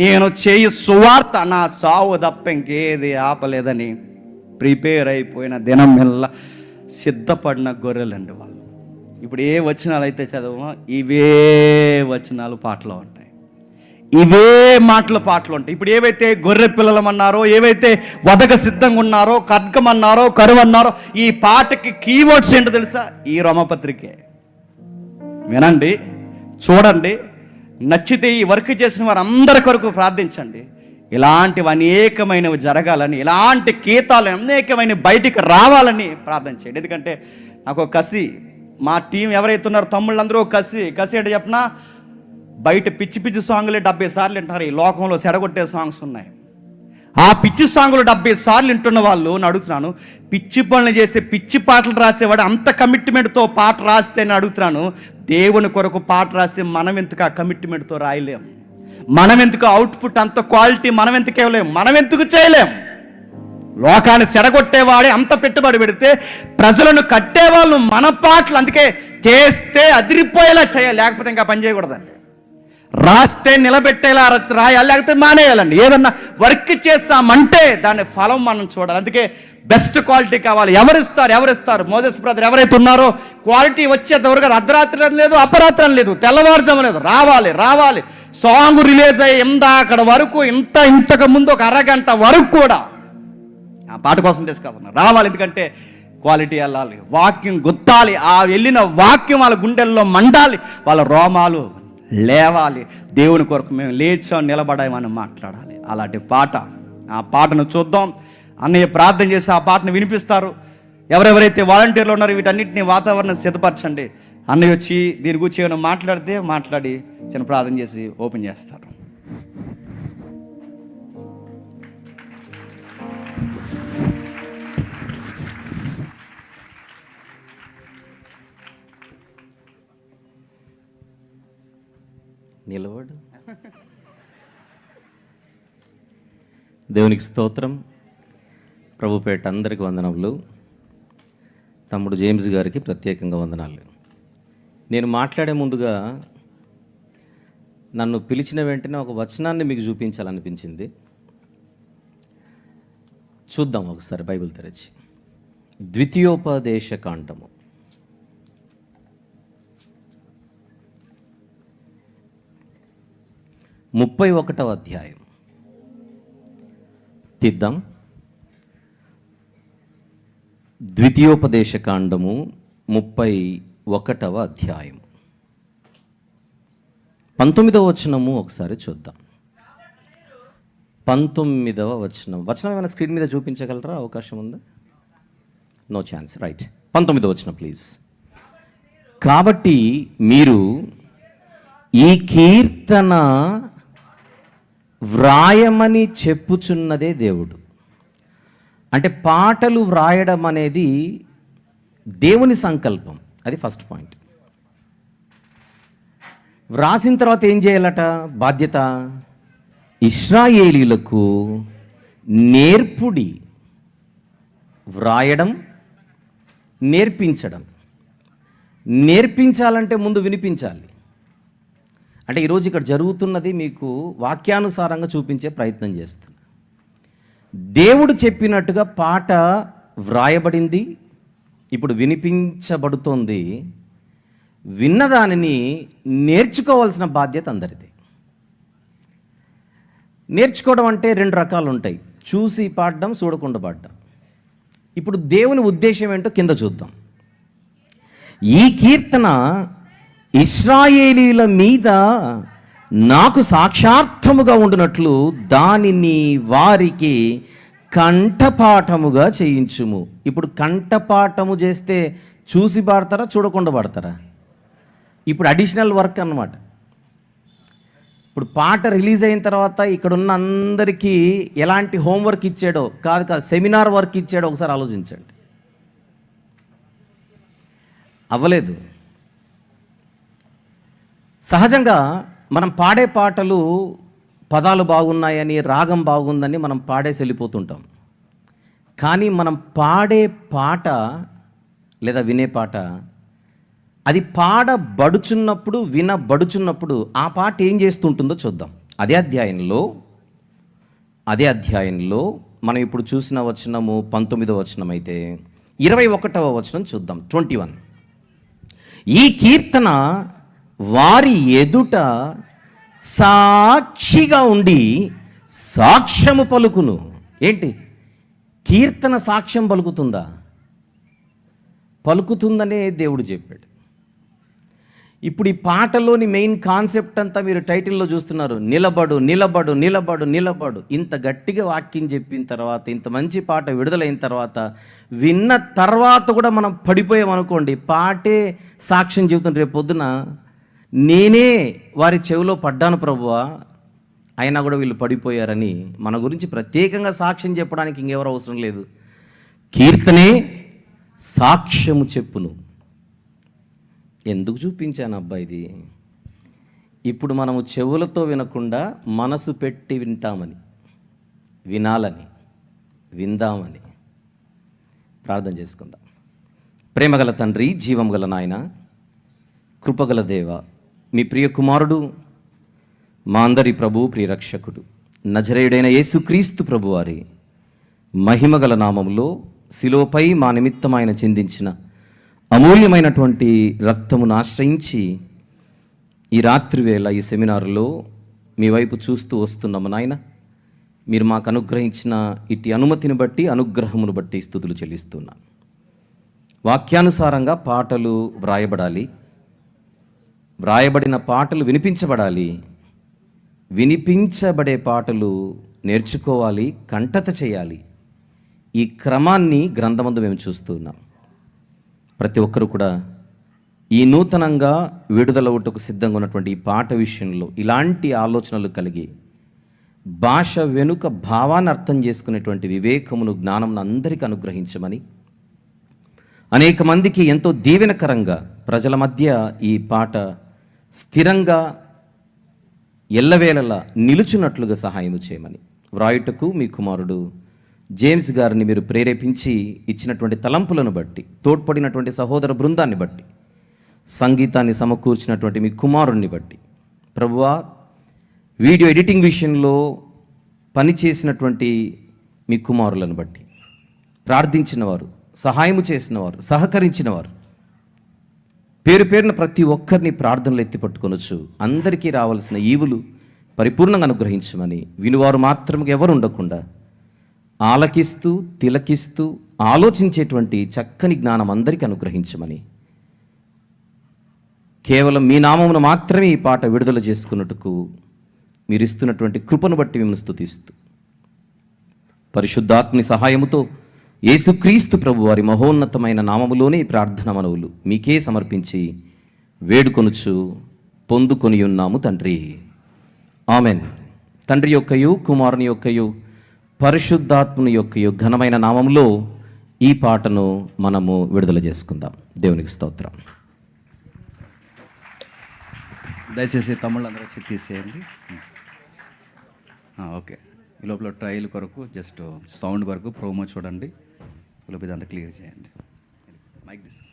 నేను చేయి సువార్త నా సావు తప్ప ఇంకేది ఆపలేదని ప్రిపేర్ అయిపోయిన దినం మెల్ల సిద్ధపడిన గొర్రెలండి వాళ్ళు. ఇప్పుడు ఏ వచనాలు అయితే చదవమో ఇవే వచనాలు పాటలో ఉంటాయి. ఇవే మాటల పాటలు ఉంటాయి. ఇప్పుడు ఏవైతే గొర్రె పిల్లలమన్నారో ఏవైతే వదక సిద్ధంగా ఉన్నారో ఖడ్గమన్నారో కరువన్నారో కరువు అన్నారో ఈ పాటకి కీవర్డ్స్ ఏంటో తెలుసా? ఈ రోమపత్రికే. వినండి చూడండి నచ్చితే ఈ వర్క్ చేసిన వారు అందరి కొరకు ప్రార్థించండి. ఇలాంటివి అనేకమైనవి జరగాలని ఇలాంటి గీతాలు అనేకమైన బయటికి రావాలని ప్రార్థన చేయండి ఎందుకంటే నాకు ఒక కసి మా టీం ఎవరైతే ఉన్నారో తమ్ముళ్ళందరూ ఒక కసి కసి అంటే చెప్పిన? బయట పిచ్చి పిచ్చి సాంగ్లే డెబ్బై సార్లు వింటారు ఈ లోకంలో సెడగొట్టే సాంగ్స్ ఉన్నాయి. ఆ పిచ్చి సాంగులు డెబ్బై సార్లు వింటున్న వాళ్ళు నేను అడుగుతున్నాను పిచ్చి పనులు చేసే పిచ్చి పాటలు రాసేవాడు అంత కమిట్మెంట్తో పాట రాస్తే నేను అడుగుతున్నాను దేవుని కొరకు పాట రాసి మనం ఎందుకు ఆ కమిట్మెంట్తో రాయలేం? మనం ఎందుకు అవుట్పుట్ అంత క్వాలిటీ మనం ఎందుకు ఇవ్వలేం? మనం ఎందుకు చేయలేం? లోకాన్ని సెడగొట్టేవాడే అంత పెట్టుబడి పెడితే ప్రజలను కట్టేవాళ్ళు మన పాటలు అందుకే చేస్తే అదిరిపోయేలా చేయాలి లేకపోతే ఇంకా పని చేయకూడదండి. రాస్తే నిలబెట్టేలా రాయాలి. లేకపోతే మానేయాలండి. ఏదన్నా వర్క్ చేస్తామంటే దాని ఫలం మనం చూడాలి. అందుకే బెస్ట్ క్వాలిటీ కావాలి. ఎవరిస్తారు? ఎవరిస్తారు? మోజస్ బ్రదర్ ఎవరైతే ఉన్నారో క్వాలిటీ వచ్చేంతవరకు అర్ధరాత్రి అని లేదు అపరాత్రి అని లేదు. తెల్లవారుజాము లేదు రావాలి రావాలి. సాంగ్ రిలీజ్ అయ్యి ఇందా అక్కడ వరకు ఇంత ఇంతకు ముందు ఒక అరగంట వరకు కూడా ఆ పాట కోసం డిస్కస్ రావాలి ఎందుకంటే క్వాలిటీ వెళ్ళాలి. వాక్యం గుత్తాలి ఆ వెళ్ళిన వాక్యం వాళ్ళ గుండెల్లో మండాలి. వాళ్ళ రోమాలు లేవాలి. దేవుని కొరకు మేము లేచాం నిలబడామని మాట్లాడాలి. అలాంటి పాట ఆ పాటను చూద్దాం. అన్నయ్య ప్రార్థన చేసి ఆ పాటను వినిపిస్తారు. ఎవరెవరైతే వాలంటీర్లు ఉన్నారో వీటన్నిటిని వాతావరణం సిద్ధపరచండి. అన్నయ్య వచ్చి దీని గురించి ఏమైనా మాట్లాడితే మాట్లాడి చిన్న ప్రార్థన చేసి ఓపెన్ చేస్తారు. దేవునికి స్తోత్రం. ప్రభుపేట అందరికి వందనములు. తమ్ముడు జేమ్స్ గారికి ప్రత్యేకంగా వందనాలు. నేను మాట్లాడే ముందుగా నన్ను పిలిచిన వెంటనే ఒక వచనాన్ని మీకు చూపించాలనిపించింది. చూద్దాం ఒకసారి బైబిల్ తెరచి. ద్వితీయోపదేశ కాండము ముప్పై ఒకటవ అధ్యాయం. తీద్దాం ద్వితీయోపదేశ కాండము ముప్పై ఒకటవ అధ్యాయం పంతొమ్మిదవ వచనము ఒకసారి చూద్దాం. పంతొమ్మిదవ వచనం. వచనం ఏమైనా స్క్రీన్ మీద చూపించగలరా? అవకాశం ఉందా? No chance. రైట్. పంతొమ్మిదవ వచనం ప్లీజ్. కాబట్టి మీరు ఈ కీర్తన వ్రాయమని చెప్పుచున్నదే దేవుడు. అంటే పాటలు వ్రాయడం అనేది దేవుని సంకల్పం. అది ఫస్ట్ పాయింట్. వ్రాసిన తర్వాత ఏం చేయాలట? బాధ్యత? ఇస్రాయేలీలకు నేర్పుడి. వ్రాయడం నేర్పించడం. నేర్పించాలంటే ముందు వినిపించాలి. అంటే ఈరోజు ఇక్కడ జరుగుతున్నది మీకు వాక్యానుసారంగా చూపించే ప్రయత్నం చేస్తున్నా. దేవుడు చెప్పినట్టుగా పాట వ్రాయబడింది ఇప్పుడు వినిపించబడుతోంది. విన్నదానిని నేర్చుకోవాల్సిన బాధ్యత అందరిది. నేర్చుకోవడం అంటే రెండు రకాలు ఉంటాయి. చూసి పాడడం చూడకుండా పాడడం. ఇప్పుడు దేవుని ఉద్దేశం ఏంటో కింద చూద్దాం. ఈ కీర్తన ఇస్రాయేలీల మీద నాకు సాక్షార్థముగా ఉండినట్లు దానిని వారికి కంఠపాఠముగా చేయించుము. ఇప్పుడు కంఠపాఠము చేస్తే చూసి పాడతారా చూడకుండా పాడతారా? ఇప్పుడు అడిషనల్ వర్క్ అన్నమాట. ఇప్పుడు పాట రిలీజ్ అయిన తర్వాత ఇక్కడ ఉన్న అందరికీ ఎలాంటి హోంవర్క్ ఇచ్చాడో కాదు కాదు సెమినార్ వర్క్ ఇచ్చాడో ఒకసారి ఆలోచించండి. అవ్వలేదు. సహజంగా మనం పాడే పాటలు పదాలు బాగున్నాయని రాగం బాగుందని మనం పాడేసి వెళ్ళిపోతుంటాం. కానీ మనం పాడే పాట లేదా వినే పాట అది పాడబడుచున్నప్పుడు వినబడుచున్నప్పుడు ఆ పాట ఏం చేస్తుంటుందో చూద్దాం. అదే అధ్యాయంలో అదే అధ్యాయంలో మనం ఇప్పుడు చూసిన వచనము పంతొమ్మిదవ వచనం అయితే ఇరవై ఒకటవ వచనం చూద్దాం ట్వంటీ వన్. ఈ కీర్తన వారి ఎదుట సాక్షిగా ఉండి సాక్ష్యము పలుకును. ఏంటి? కీర్తన సాక్ష్యం పలుకుతుందా? పలుకుతుందనే దేవుడు చెప్పాడు. ఇప్పుడు ఈ పాటలోని మెయిన్ కాన్సెప్ట్ అంతా మీరు టైటిల్లో చూస్తున్నారు. నిలబడు నిలబడు నిలబడు నిలబడు. ఇంత గట్టిగా వాక్యం చెప్పిన తర్వాత ఇంత మంచి పాట విడుదలైన తర్వాత విన్న తర్వాత కూడా మనం పడిపోయాం అనుకోండి పాటే సాక్ష్యం చెబుతుంది. రేపు పొద్దున నేనే వారి చెవిలో పడ్డాను ప్రభువా. అయినా కూడా వీళ్ళు పడిపోయారని మన గురించి ప్రత్యేకంగా సాక్ష్యం చెప్పడానికి ఇంకెవరు అవసరం లేదు. కీర్తనే సాక్ష్యము చెప్పును. ఎందుకు చూపించాను అబ్బాయిది ఇది? ఇప్పుడు మనము చెవులతో వినకుండా మనసు పెట్టి వింటామని వినాలని విందామని ప్రార్థన చేసుకుందాం. ప్రేమగల తండ్రి జీవం గల నాయన కృపగల దేవ మీ ప్రియ కుమారుడు మా అందరి ప్రభు ప్రియరక్షకుడు నజరేయుడైన యేసుక్రీస్తు ప్రభువారి మహిమగల నామములో శిలోపై మా నిమిత్తం ఆయన చెందించిన అమూల్యమైనటువంటి రక్తమును ఆశ్రయించి ఈ రాత్రి వేళ ఈ సెమినార్లో మీ వైపు చూస్తూ వస్తున్నాము నాయన. మీరు మాకు అనుగ్రహించిన ఇట్టి అనుమతిని బట్టి అనుగ్రహమును బట్టి స్థుతులు చెల్లిస్తున్నాను వాక్యానుసారంగా పాటలు వ్రాయబడాలి. వ్రాయబడిన పాటలు వినిపించబడాలి. వినిపించబడే పాటలు నేర్చుకోవాలి కంటత చేయాలి. ఈ క్రమాన్ని గ్రంథమందు మేము చూస్తున్నాం ప్రతి ఒక్కరు కూడా ఈ నూతనంగా విడుదల ఒకటకు సిద్ధంగా ఉన్నటువంటి ఈ పాట విషయంలో ఇలాంటి ఆలోచనలు కలిగి భాష వెనుక భావాన్ని అర్థం చేసుకునేటువంటి వివేకమును జ్ఞానమును అందరికీ అనుగ్రహించమని అనేక మందికి ఎంతో దీవెనకరంగా ప్రజల మధ్య ఈ పాట స్థిరంగా ఎల్లవేళలా నిలుచున్నట్లుగా సహాయం చేయమని. వ్రాయుటకు మీ కుమారుడు జేమ్స్ గారిని మీరు ప్రేరేపించి ఇచ్చినటువంటి తలంపులను బట్టి తోడ్పడినటువంటి సహోదర బృందాన్ని బట్టి సంగీతాన్ని సమకూర్చినటువంటి మీ కుమారుణ్ణి బట్టి. ప్రభువా వీడియో ఎడిటింగ్ విషయంలో పనిచేసినటువంటి మీ కుమారులను బట్టి ప్రార్థించినవారు సహాయము చేసినవారు సహకరించినవారు సహకరించిన వారు పేరు పేరున ప్రతి ఒక్కరిని ప్రార్థనలు ఎత్తి పట్టుకొనొచ్చు. అందరికీ రావాల్సిన ఈవులు పరిపూర్ణంగా అనుగ్రహించమని వినివారు మాత్రమే ఎవరు ఉండకుండా ఆలకిస్తూ తిలకిస్తూ ఆలోచించేటువంటి చక్కని జ్ఞానం అందరికీ అనుగ్రహించమని. కేవలం మీ నామమును మాత్రమే ఈ పాట విడుదల చేసుకున్నట్టుకు మీరు ఇస్తున్నటువంటి కృపను బట్టి మిమ్మల్ని స్థుతిస్తూ పరిశుద్ధాత్మని సహాయముతో యేసుక్రీస్తు ప్రభు వారి మహోన్నతమైన నామములోనే ప్రార్థన మనవులు మీకే సమర్పించి వేడుకొనుచు పొందుకొని ఉన్నాము తండ్రి. ఆమెన్. తండ్రి యొక్కయు కుమారుని యొక్కయు పరిశుద్ధాత్ముని యొక్కయు ఘనమైన నామములో ఈ పాటను మనము విడుదల చేసుకుందాం. దేవునికి స్తోత్రం. దయచేసి తమ్ముళ్ళు అందరూ వచ్చి తీసేయండి. ఓకే. ఈ లోపల ట్రయల్ కొరకు జస్ట్ సౌండ్ వరకు ప్రోమో చూడండి. ఈ ఇదంతా క్లియర్ చేయండి. మైక్ తీసుకో